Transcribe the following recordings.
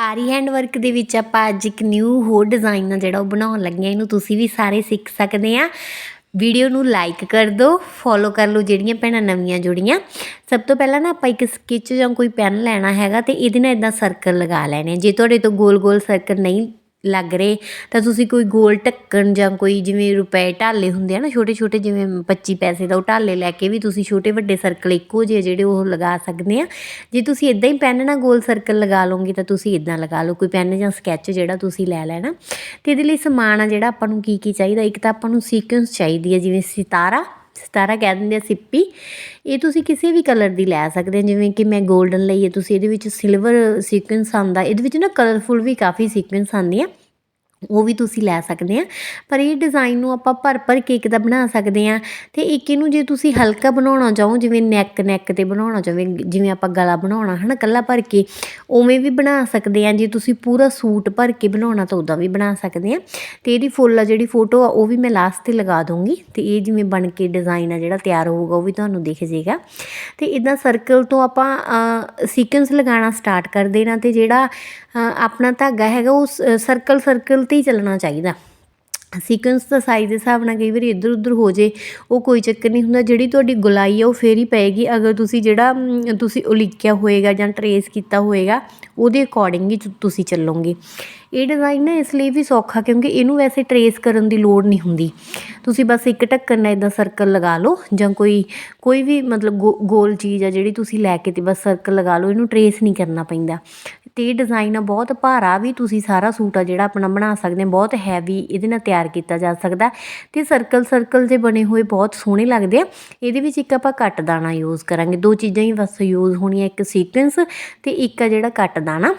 ਆਰੀ hand work ਦੇ ਵਿੱਚ ਆਪਾਂ ਅੱਜ ਇੱਕ ਨਿਊ ਹੋਰ ਡਿਜ਼ਾਈਨ ਆ ਜਿਹੜਾ ਉਹ ਬਣਾਉਣ ਲੱਗੇ ਆ ਇਹਨੂੰ ਤੁਸੀਂ ਵੀ ਸਾਰੇ ਸਿੱਖ ਸਕਦੇ ਆ ਵੀਡੀਓ ਨੂੰ ਲਾਈਕ ਕਰ ਦਿਓ ਫੋਲੋ ਕਰ ਲਓ ਜਿਹੜੀਆਂ ਭੈਣਾਂ ਨਵੀਆਂ ਜੁੜੀਆਂ। ਸਭ ਤੋਂ ਪਹਿਲਾਂ ਨਾ ਆਪਾਂ ਇੱਕ ਸਕੈਚ ਜਾਂ ਕੋਈ ਪੈਨ ਲੈਣਾ ਹੈਗਾ ਤੇ ਇਹਦੇ ਨਾਲ ਇਦਾਂ ਸਰਕਲ ਲਗਾ ਲੈਣੇ ਆ। ਜੇ ਤੁਹਾਡੇ ਤੋਂ ਗੋਲ ਗੋਲ ਸਰਕਲ ਨਹੀਂ ਲੱਗ ਰਹੇ। ਤਾਂ ਤੁਸੀਂ ਕੋਈ ਗੋਲ ਢੱਕਣ ਜਾਂ ਕੋਈ ਜਿਵੇਂ ਰੁਪਏ ਢਾਲੇ ਹੁੰਦੇ ਆ ਨਾ ਛੋਟੇ ਛੋਟੇ ਜਿਵੇਂ 25 ਪੈਸੇ ਦਾ ਉਹ ਢਾਲੇ ਲੈ ਕੇ ਵੀ ਤੁਸੀਂ ਛੋਟੇ ਵੱਡੇ ਸਰਕਲ ਇੱਕੋ ਜਿਹੇ ਜਿਹੜੇ ਉਹ ਲਗਾ ਸਕਦੇ ਆ। ਜੇ ਤੁਸੀਂ ਇਦਾਂ ਹੀ ਪੈਨ ਨਾਲ ਗੋਲ ਸਰਕਲ ਲਗਾ ਲਓਗੇ ਤਾਂ ਤੁਸੀਂ ਇਦਾਂ ਲਗਾ ਲਓ, ਕੋਈ ਪੈਨ ਜਾਂ ਸਕੈਚ ਜਿਹੜਾ ਤੁਸੀਂ ਲੈ ਲੈਣਾ। ਤੇ ਇਹਦੇ ਲਈ ਸਮਾਨ ਆ ਜਿਹੜਾ ਆਪਾਂ ਨੂੰ ਕੀ ਕੀ ਚਾਹੀਦਾ? ਇੱਕ ਤਾਂ ਆਪਾਂ ਨੂੰ ਸੀਕੁਐਂਸ ਚਾਹੀਦੀ ਹੈ ਜਿਵੇਂ ਸਿਤਾਰਾ ਸਿਤਾਰਾ ਕਹਿ ਦਿੰਦੇ ਆ ਸਿੱਪੀ। ਇਹ ਤੁਸੀਂ ਕਿਸੇ ਵੀ ਕਲਰ ਦੀ ਲੈ ਸਕਦੇ ਹੋ, ਜਿਵੇਂ ਕਿ ਮੈਂ 골ਡਨ ਲਈ ਹੈ, ਤੁਸੀਂ ਇਹਦੇ ਵਿੱਚ ਸਿਲਵਰ ਸੀਕੁਐਂਸ ਆਂਦਾ ਇਹਦੇ ਵਿੱਚ ਨਾ ਕਲਰਫੁਲ ਵੀ ਕਾਫੀ ਸੀਕੁਐਂਸ ਆਉਂਦੇ ਉਹ ਵੀ ਤੁਸੀਂ ਲੈ ਸਕਦੇ ਆ। ਪਰ ਇਹ ਡਿਜ਼ਾਈਨ ਨੂੰ ਆਪਾਂ ਭਰ ਭਰ ਕੇ ਇੱਕ ਦਾ ਬਣਾ ਸਕਦੇ ਆ ਤੇ ਇੱਕ ਇਹਨੂੰ ਜੇ ਤੁਸੀਂ ਹਲਕਾ ਬਣਾਉਣਾ ਚਾਹੋ, ਜਿਵੇਂ ਨੈਕ ਨੈਕ ਤੇ ਬਣਾਉਣਾ ਚਾਹੋ, ਜਿਵੇਂ ਆਪਾਂ ਗਲਾ ਬਣਾਉਣਾ, ਹਨਾ ਕੱਲਾ ਭਰ ਕੇ, ਉਵੇਂ ਵੀ ਬਣਾ ਸਕਦੇ ਆ। ਜੇ ਤੁਸੀਂ ਪੂਰਾ ਸੂਟ ਭਰ ਕੇ ਬਣਾਉਣਾ ਤਾਂ ਉਦਾਂ ਵੀ ਬਣਾ ਸਕਦੇ ਆ। ਤੇ ਇਹਦੀ ਫੁੱਲ ਆ ਜਿਹੜੀ ਫੋਟੋ ਆ, ਉਹ ਵੀ ਮੈਂ ਲਾਸਟ ਤੇ ਲਗਾ ਦੂੰਗੀ ਤੇ ਇਹ ਜਿਵੇਂ ਬਣ ਕੇ ਡਿਜ਼ਾਈਨ ਆ ਜਿਹੜਾ ਤਿਆਰ ਹੋਊਗਾ, ਉਹ ਵੀ ਤੁਹਾਨੂੰ ਦਿਖ ਜੇਗਾ। ਤੇ ਇਦਾਂ ਸਰਕਲ ਤੋਂ ਆਪਾਂ ਸੀਕੁਐਂਸ ਲਗਾਉਣਾ ਸਟਾਰਟ ਕਰ ਦੇਣਾ ਤੇ ਜਿਹੜਾ ਆਪਣਾ ਧਾਗਾ ਹੈਗਾ, ਉਹ ਸਰਕਲ ਸਰਕਲ ਤੇ ਹੀ ਚੱਲਣਾ ਚਾਹੀਦਾ। ਸੀਕੁਐਂਸ ਦਾ ਸਾਈਜ਼ ਦੇ ਹਿਸਾਬ ਨਾਲ ਕਈ ਵਾਰੀ ਇੱਧਰ ਉੱਧਰ ਹੋ ਜੇ, ਉਹ ਕੋਈ ਚੱਕਰ ਨਹੀਂ ਹੁੰਦਾ। ਜਿਹੜੀ ਤੁਹਾਡੀ ਗੁਲਾਈ ਆ, ਉਹ ਫੇਰ ਹੀ ਪਏਗੀ। ਅਗਰ ਤੁਸੀਂ ਜਿਹੜਾ ਤੁਸੀਂ ਉਲੀਕਿਆ ਹੋਏਗਾ ਜਾਂ ਟਰੇਸ ਕੀਤਾ ਹੋਏਗਾ, ਉਹਦੇ ਅਕੋਰਡਿੰਗ ਹੀ ਤੁਸੀਂ ਚੱਲੋਗੇ। ਇਹ ਡਿਜ਼ਾਈਨ ਨਾ ਇਸ ਲਈ ਵੀ ਸੌਖਾ, ਕਿਉਂਕਿ ਇਹਨੂੰ ਵੈਸੇ ਟਰੇਸ ਕਰਨ ਦੀ ਲੋੜ ਨਹੀਂ ਹੁੰਦੀ। ਤੁਸੀਂ ਬਸ ਇੱਕ ਢੱਕਣ ਨਾਲ ਇਦਾਂ ਸਰਕਲ ਲਗਾ ਲਓ, ਜਾਂ ਕੋਈ ਕੋਈ ਵੀ ਮਤਲਬ ਗੋ- ਗੋਲ ਚੀਜ਼ ਆ ਜਿਹੜੀ ਤੁਸੀਂ ਲੈ ਕੇ ਤੇ ਬਸ ਸਰਕਲ ਲਗਾ ਲਓ, ਇਹਨੂੰ ਟਰੇਸ ਨਹੀਂ ਕਰਨਾ ਪੈਂਦਾ। ਅਤੇ ਡਿਜ਼ਾਇਨ ਆ ਬਹੁਤ ਭਾਰਾ ਵੀ ਤੁਸੀਂ ਸਾਰਾ ਸੂਟ ਆ ਜਿਹੜਾ ਆਪਣਾ ਬਣਾ ਸਕਦੇ ਬਹੁਤ ਹੈਵੀ ਇਹਦੇ ਨਾਲ ਤਿਆਰ ਕੀਤਾ ਜਾ ਸਕਦਾ ਅਤੇ ਸਰਕਲ ਸਰਕਲ ਜੇ ਬਣੇ ਹੋਏ ਬਹੁਤ ਸੋਹਣੇ ਲੱਗਦੇ ਆ। ਇਹਦੇ ਵਿੱਚ ਇੱਕ ਆਪਾਂ ਕੱਟ ਦਾਣਾ ਯੂਜ਼ ਕਰਾਂਗੇ। ਦੋ ਚੀਜ਼ਾਂ ਹੀ ਬਸ ਯੂਜ਼ ਹੋਣੀਆਂ, ਇੱਕ ਸੀਕੁਐਂਸ ਅਤੇ ਇੱਕ ਆ ਜਿਹੜਾ ਕੱਟ ਦਾਣਾ।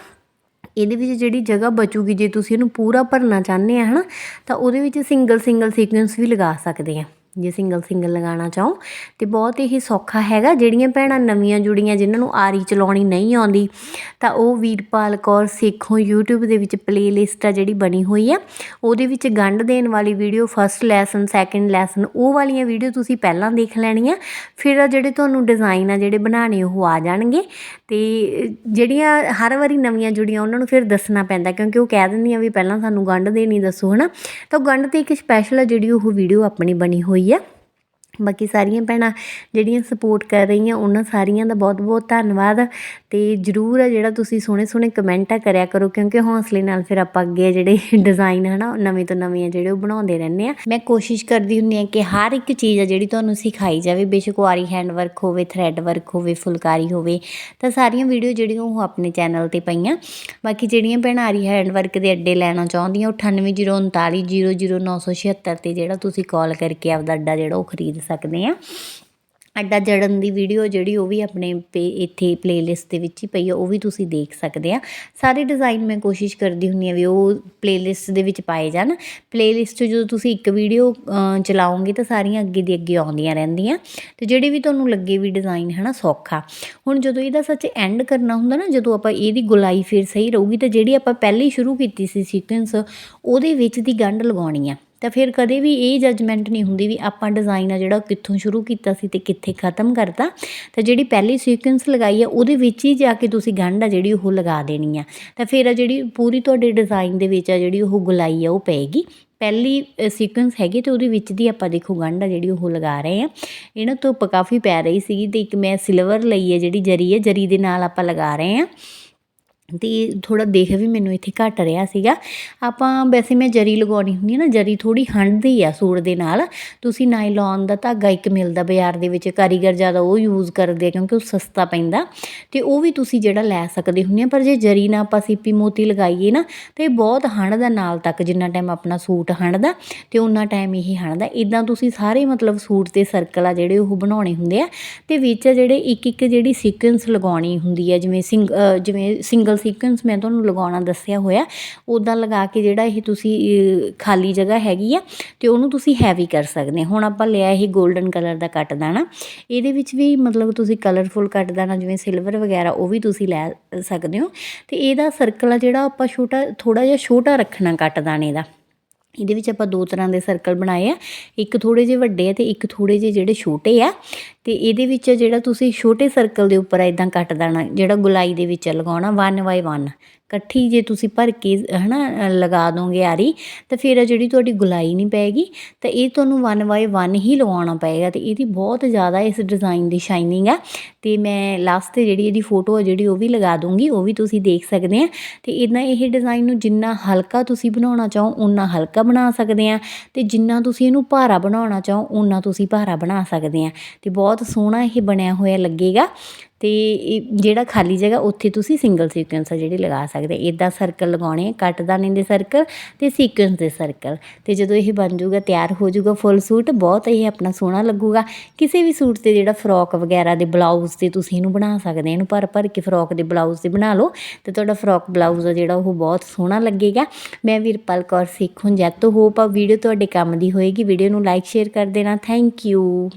ਇਹਦੇ ਵਿੱਚ ਜਿਹੜੀ ਜਗ੍ਹਾ ਬਚੂਗੀ, ਜੇ ਤੁਸੀਂ ਇਹਨੂੰ ਪੂਰਾ ਭਰਨਾ ਚਾਹੁੰਦੇ ਆ, ਹਨਾ, ਤਾਂ ਉਹਦੇ ਵਿੱਚ ਸਿੰਗਲ ਸਿੰਗਲ ਸੀਕੁਐਂਸ ਵੀ ਲਗਾ ਸਕਦੇ ਆ। ਜੇ ਸਿੰਗਲ ਸਿੰਗਲ ਲਗਾਉਣਾ ਚਾਹੋ, ਤੇ ਬਹੁਤ ਹੀ ਸੌਖਾ ਹੈਗਾ। ਜਿਹੜੀਆਂ ਭੈਣਾਂ ਨਵੀਆਂ ਜੁੜੀਆਂ, ਜਿਨ੍ਹਾਂ ਨੂੰ ਆਰੀ ਚਲਾਉਣੀ ਨਹੀਂ ਆਉਂਦੀ, ਤਾਂ ਉਹ ਵੀਰਪਾਲ ਕੌਰ ਸੇਖੋਂ YouTube ਦੇ ਵਿੱਚ ਪਲੇਲਿਸਟ ਆ ਜਿਹੜੀ ਬਣੀ ਹੋਈ ਆ। ਉਹਦੇ ਵਿੱਚ ਗੰਢ ਦੇਣ ਵਾਲੀ video first lesson second lesson ਉਹ ਵਾਲੀਆਂ ਵੀਡੀਓ ਤੁਸੀਂ ਪਹਿਲਾਂ ਦੇਖ ਲੈਣੀਆਂ। ਫਿਰ ਜਿਹੜੇ ਤੁਹਾਨੂੰ ਡਿਜ਼ਾਈਨ ਆ ਜਿਹੜੇ ਬਣਾਉਣੇ, ਉਹ ਆ ਜਾਣਗੇ। ਤੇ ਜਿਹੜੀਆਂ ਹਰ ਵਾਰੀ ਨਵੀਆਂ ਜੁੜੀਆਂ, ਉਹਨਾਂ ਨੂੰ ਫਿਰ ਦੱਸਣਾ ਪੈਂਦਾ, ਕਿਉਂਕਿ ਉਹ ਕਹਿ ਦਿੰਦੀਆਂ ਵੀ ਪਹਿਲਾਂ ਸਾਨੂੰ ਗੰਢ ਦੇਣੀ ਦੱਸੋ, ਹਨਾ? ਤਾਂ ਉਹ ਗੰਢ ਤੇ ਇੱਕ ਸਪੈਸ਼ਲ ਆ ਜਿਹੜੀ ਉਹ ਵੀਡੀਓ ਆਪਣੀ ਬਣੀ ਹੋਈ ਆ ਬਾਕੀ ਸਾਰੀਆਂ ਭੈਣਾਂ ਜਿਹੜੀਆਂ ਸਪੋਰਟ ਕਰ ਰਹੀਆਂ, ਉਹਨਾਂ ਸਾਰੀਆਂ ਦਾ ਬਹੁਤ ਬਹੁਤ ਧੰਨਵਾਦ ਤੇ ਜਰੂਰ ਆ ਜਿਹੜਾ ਤੁਸੀਂ ਸੋਹਣੇ ਸੋਹਣੇ ਕਮੈਂਟ ਆ ਕਰਿਆ ਕਰੋ, ਕਿਉਂਕਿ ਹੌਸਲੇ ਨਾਲ ਫਿਰ ਆਪਾਂ ਅੱਗੇ ਜਿਹੜੇ ਡਿਜ਼ਾਈਨ ਹਨਾ ਨਵੇਂ ਤੋਂ ਨਵੇਂ ਆ ਜਿਹੜੇ ਉਹ ਬਣਾਉਂਦੇ ਰਹਿੰਦੇ ਆ। ਮੈਂ ਕੋਸ਼ਿਸ਼ ਕਰਦੀ ਹੁੰਦੀ ਆ ਕਿ ਹਰ ਇੱਕ ਚੀਜ਼ ਆ ਜਿਹੜੀ ਤੁਹਾਨੂੰ ਸਿਖਾਈ ਜਾਵੇ, ਬੇਸ਼ੱਕ ਆਰੀ ਹੈਂਡ ਵਰਕ ਹੋਵੇ ਥਰੈਡ ਵਰਕ ਹੋਵੇ, ਫੁਲਕਾਰੀ ਹੋਵੇ, ਤਾਂ ਸਾਰੀਆਂ ਵੀਡੀਓ ਜਿਹੜੀਆਂ ਉਹ ਆਪਣੇ ਚੈਨਲ ਤੇ ਪਈਆਂ। ਬਾਕੀ ਜਿਹੜੀਆਂ ਭੈਣਾਂ ਆਰੀ ਹੈਂਡ ਵਰਕ ਦੇ ਅੱਡੇ ਲੈਣਾ ਚਾਹੁੰਦੀਆਂ, ਉਹ 9803900976 ਤੇ ਜਿਹੜਾ ਤੁਸੀਂ ਕਾਲ ਕਰਕੇ ਆਪਦਾ ਅੱਡਾ ਜਿਹੜਾ ਉਹ ਖਰੀਦ ਸਕਦੇ ਆ ਅੱਡਾ ਜੜਨ ਦੀ ਵੀਡੀਓ ਜਿਹੜੀ ਉਹ ਵੀ ਆਪਣੇ ਪੇ ਇੱਥੇ ਪਲੇਲਿਸਟ ਦੇ ਵਿੱਚ ਹੀ ਪਈ ਆ, ਉਹ ਵੀ ਤੁਸੀਂ ਦੇਖ ਸਕਦੇ ਆ ਸਾਰੇ ਡਿਜ਼ਾਈਨ ਮੈਂ ਕੋਸ਼ਿਸ਼ ਕਰਦੀ ਹੁੰਦੀ ਆ ਵੀ ਉਹ ਪਲੇਲਿਸਟ ਦੇ ਵਿੱਚ ਪਾਏ ਜਾਣ। ਪਲੇਲਿਸਟ 'ਚ ਜਦੋਂ ਤੁਸੀਂ ਇੱਕ ਵੀਡੀਓ ਚਲਾਓਗੇ ਤਾਂ ਸਾਰੀਆਂ ਅੱਗੇ ਦੀ ਅੱਗੇ ਆਉਂਦੀਆਂ ਰਹਿੰਦੀਆਂ। ਤੇ ਜਿਹੜੇ ਵੀ ਤੁਹਾਨੂੰ ਲੱਗੇ ਵੀ ਡਿਜ਼ਾਈਨ ਹੈ ਨਾ ਸੌਖਾ। ਹੁਣ ਜਦੋਂ ਇਹਦਾ ਸੱਚ ਐਂਡ ਕਰਨਾ ਹੁੰਦਾ ਨਾ, ਜਦੋਂ ਆਪਾਂ ਇਹਦੀ ਗੁਲਾਈ ਫਿਰ ਸਹੀ ਰਹੂਗੀ ਤਾਂ ਜਿਹੜੀ ਆਪਾਂ ਪਹਿਲੇ ਸ਼ੁਰੂ ਕੀਤੀ ਸੀ ਸੀਕੁਐਂਸ ਉਹਦੇ ਵਿੱਚ ਦੀ ਗੰਢ ਲਗਾਉਣੀ ਆ। ਤਾਂ ਫਿਰ ਕਦੇ ਵੀ ਇਹ ਜਜਮੈਂਟ ਨਹੀਂ ਹੁੰਦੀ ਵੀ ਆਪਾਂ ਡਿਜ਼ਾਈਨ ਆ ਜਿਹੜਾ ਉਹ ਕਿੱਥੋਂ ਸ਼ੁਰੂ ਕੀਤਾ ਸੀ ਤੇ ਕਿੱਥੇ ਖਤਮ ਕਰਤਾ। ਤਾਂ ਜਿਹੜੀ ਪਹਿਲੀ ਸੀਕੁਐਂਸ ਲਗਾਈ ਆ, ਉਹਦੇ ਵਿੱਚ ਹੀ ਜਾ ਕੇ ਤੁਸੀਂ ਗੰਢ ਆ ਜਿਹੜੀ ਉਹ ਲਗਾ ਦੇਣੀ ਆ। ਤਾਂ ਫਿਰ ਆ ਜਿਹੜੀ ਪੂਰੀ ਤੁਹਾਡੇ ਡਿਜ਼ਾਈਨ ਦੇ ਵਿੱਚ ਆ ਜਿਹੜੀ ਉਹ ਗੁਲਾਈ ਆ, ਉਹ ਪਏਗੀ। ਪਹਿਲੀ ਸੀਕੁਐਂਸ ਹੈਗੀ ਤੇ ਉਹਦੇ ਵਿੱਚ ਦੀ ਆਪਾਂ ਦੇਖੋ ਗੰਢ ਆ ਜਿਹੜੀ ਉਹ ਲਗਾ ਰਹੇ ਆ। ਇਹਨਾਂ ਧੁੱਪ ਕਾਫੀ ਪੈ ਰਹੀ ਸੀਗੀ ਤੇ ਇੱਕ ਮੈਂ ਸਿਲਵਰ ਲਈ ਹੈ ਜਿਹੜੀ ਜਰੀ ਹੈ ਜਰੀ ਦੇ ਨਾਲ ਆਪਾਂ ਲਗਾ ਰਹੇ ਆ। ਤੇ ਥੋੜ੍ਹਾ ਦੇਖ ਵੀ ਮੈਨੂੰ ਇੱਥੇ ਘਟ ਰਿਹਾ ਸੀਗਾ। ਆਪਾਂ ਵੈਸੇ ਮੈਂ ਜਰੀ ਲਗਾਉਣੀ ਹੁੰਦੀ ਹੈ ਨਾ, ਜਰੀ ਥੋੜ੍ਹੀ ਹੰਢਦੀ ਆ ਸੂਟ ਦੇ ਨਾਲ। ਤੁਸੀਂ ਨਾਈਲੌਨ ਦਾ ਧਾਗਾ ਇੱਕ ਮਿਲਦਾ ਬਾਜ਼ਾਰ ਦੇ ਵਿੱਚ, ਕਾਰੀਗਰ ਜ਼ਿਆਦਾ ਉਹ ਯੂਜ਼ ਕਰਦੇ ਆ ਕਿਉਂਕਿ ਉਹ ਸਸਤਾ ਪੈਂਦਾ। ਤੇ ਉਹ ਵੀ ਤੁਸੀਂ ਜਿਹੜਾ ਲੈ ਸਕਦੇ ਹੁੰਦੇ ਆ, ਪਰ ਜੇ ਜਰੀ ਨਾਲ ਆਪਾਂ ਸੀਪੀ ਮੋਤੀ ਲਗਾਈਏ ਨਾ, ਤੇ ਇਹ ਬਹੁਤ ਹੰਢਦਾ ਨਾਲ ਤੱਕ ਜਿੰਨਾ ਟਾਈਮ ਆਪਣਾ ਸੂਟ ਹੰਢਦਾ ਤੇ ਉਹਨਾਂ ਟਾਈਮ ਇਹ ਹੰਡਦਾ। ਇਦਾਂ ਤੁਸੀਂ ਸਾਰੇ ਮਤਲਬ ਸੂਟ ਤੇ ਸਰਕਲ ਆ ਜਿਹੜੇ ਉਹ ਬਣਾਉਣੇ ਹੁੰਦੇ ਆ। ਤੇ ਵਿੱਚ ਜਿਹੜੇ ਇੱਕ ਇੱਕ ਜਿਹੜੀ ਸੀਕੁਐਂਸ ਲਗਾਉਣੀ ਹੁੰਦੀ ਹੈ ਜਿਵੇਂ ਸਿੰਗ ਜਿਵੇਂ ਸਿੰਗਲ ਸੀਕੁਐਂਸ ਮੈਂ ਤੁਹਾਨੂੰ ਲਗਾਉਣਾ ਦੱਸਿਆ ਹੋਇਆ ਉਦਾਂ ਲਗਾ ਕੇ ਜਿਹੜਾ ਇਹ ਤੁਸੀਂ ਖਾਲੀ ਜਗ੍ਹਾ ਹੈਗੀ ਆ, ਤੇ ਉਹਨੂੰ ਤੁਸੀਂ ਹੈਵੀ ਕਰ ਸਕਦੇ ਹੁਣ ਆਪਾਂ ਲਿਆ ਇਹ 골ਡਨ ਕਲਰ ਦਾ ਕੱਟ ਦਾਣਾ। ਇਹਦੇ ਵਿੱਚ ਵੀ ਮਤਲਬ ਤੁਸੀਂ ਕਲਰਫੁਲ ਕੱਟ ਦਾਣਾ, ਜਿਵੇਂ ਸਿਲਵਰ ਵਗੈਰਾ, ਉਹ ਵੀ ਤੁਸੀਂ ਲੈ ਸਕਦੇ ਹੋ। ਤੇ ਇਹਦਾ ਸਰਕਲ ਆ ਜਿਹੜਾ ਆਪਾਂ ਛੋਟਾ ਥੋੜਾ ਜਿਹਾ ਛੋਟਾ ਰੱਖਣਾ ਕੱਟ ਦਾਣੇ ਦਾ। ਇਹਦੇ ਵਿੱਚ ਆਪਾਂ ਦੋ ਤਰ੍ਹਾਂ ਦੇ ਸਰਕਲ ਬਣਾਏ ਆ। ਇੱਕ ਥੋੜੇ ਜਿਹੇ ਵੱਡੇ ਆ ਤੇ ਇੱਕ ਥੋੜੇ ਜਿਹੇ ਜਿਹੜੇ ਛੋਟੇ ਆ। ਤੇ ਇਹਦੇ ਵਿੱਚ ਜਿਹੜਾ ਤੁਸੀਂ ਛੋਟੇ ਸਰਕਲ ਦੇ ਉੱਪਰ ਇਦਾਂ ਕੱਟ ਦੇਣਾ ਜਿਹੜਾ ਗੁਲਾਈ ਦੇ ਵਿੱਚ ਲਗਾਉਣਾ 1 ਬਾਈ 1 ਇਕੱਠੀ ਜੇ ਤੁਸੀਂ ਭਰ ਕੇ ਹਨਾ ਅ, ਲਗਾ ਦੋਗੇ ਆਰੀ ਤਾਂ ਫਿਰ ਜਿਹੜੀ ਤੁਹਾਡੀ ਗੁਲਾਈ ਨਹੀਂ ਪਏਗੀ ਤਾਂ ਇਹ ਤੁਹਾਨੂੰ 1 ਬਾਈ 1 ਹੀ ਲਗਾਉਣਾ ਪਏਗਾ ਤੇ ਇਹਦੀ ਬਹੁਤ ਜ਼ਿਆਦਾ ਇਸ ਡਿਜ਼ਾਈਨ ਦੀ ਸ਼ਾਈਨਿੰਗ ਆ। ਤੇ ਮੈਂ ਲਾਸਟ ਤੇ ਜਿਹੜੀ ਇਹਦੀ ਫੋਟੋ ਆ ਜਿਹੜੀ ਉਹ ਵੀ ਲਗਾ ਦੂੰਗੀ ਉਹ ਵੀ ਤੁਸੀਂ ਦੇਖ ਸਕਦੇ ਆ। ਤੇ ਇਦਾਂ ਇਹ ਡਿਜ਼ਾਈਨ ਨੂੰ ਜਿੰਨਾ ਹਲਕਾ ਤੁਸੀਂ ਬਣਾਉਣਾ ਚਾਹੋ ਉਨਾ ਹਲਕਾ ਬਣਾ ਸਕਦੇ ਆ। ਤੇ ਜਿੰਨਾ ਤੁਸੀਂ ਇਹਨੂੰ ਭਾਰਾ ਬਣਾਉਣਾ ਚਾਹੋ ਉਨਾ ਤੁਸੀਂ ਭਾਰਾ ਬਣਾ ਸਕਦੇ ਆ। ਤੇ ਬਹੁਤ ਬਹੁਤ ਸੋਹਣਾ ਇਹ ਬਣਿਆ ਹੋਇਆ ਲੱਗੇਗਾ। ਤੇ ਇਹ ਜਿਹੜਾ ਖਾਲੀ ਜਗ੍ਹਾ ਉੱਥੇ ਤੁਸੀਂ ਸਿੰਗਲ ਸੀਕੁਐਂਸ ਆ ਜਿਹੜੇ ਲਗਾ ਸਕਦੇ। ਇਦਾਂ ਸਰਕਲ ਲਗਾਉਣੇ ਆ, ਕੱਟ ਦਾਣੇ ਦੇ ਸਰਕਲ ਤੇ ਸੀਕੁਐਂਸ ਦੇ ਸਰਕਲ ਤੇ ਜਦੋਂ ਇਹ ਬਣ ਜਾਊਗਾ, ਤਿਆਰ ਹੋ ਜਾਊਗਾ ਫੁੱਲ ਸੂਟ ਬਹੁਤ ਇਹ ਆਪਣਾ ਸੋਹਣਾ ਲੱਗੂਗਾ। ਕਿਸੇ ਵੀ ਸੂਟ ਤੇ ਜਿਹੜਾ ਫਰੋਕ ਵਗੈਰਾ ਦੇ ਬਲਾਊਜ਼ ਤੇ ਤੁਸੀਂ ਇਹਨੂੰ ਬਣਾ ਸਕਦੇ ਇਹਨੂੰ ਭਰ ਭਰ ਕੇ ਫਰੋਕ ਦੇ ਬਲਾਊਜ਼ ਤੇ ਬਣਾ ਲਓ। ਤੇ ਤੁਹਾਡਾ ਫਰੋਕ ਬਲਾਊਜ਼ ਆ ਜਿਹੜਾ ਉਹ ਬਹੁਤ ਸੋਹਣਾ ਲੱਗੇਗਾ। ਮੈਂ ਵੀਰਪਾਲ ਕੌਰ ਸਿੱਖੋਂ ਜੈਤੋ ਹੋਪ ਆ ਵੀਡੀਓ ਤੁਹਾਡੇ ਕੰਮ ਦੀ ਹੋਏਗੀ। ਵੀਡੀਓ ਨੂੰ ਲਾਈਕ ਸ਼ੇਅਰ ਕਰ ਦੇਣਾ। Thank you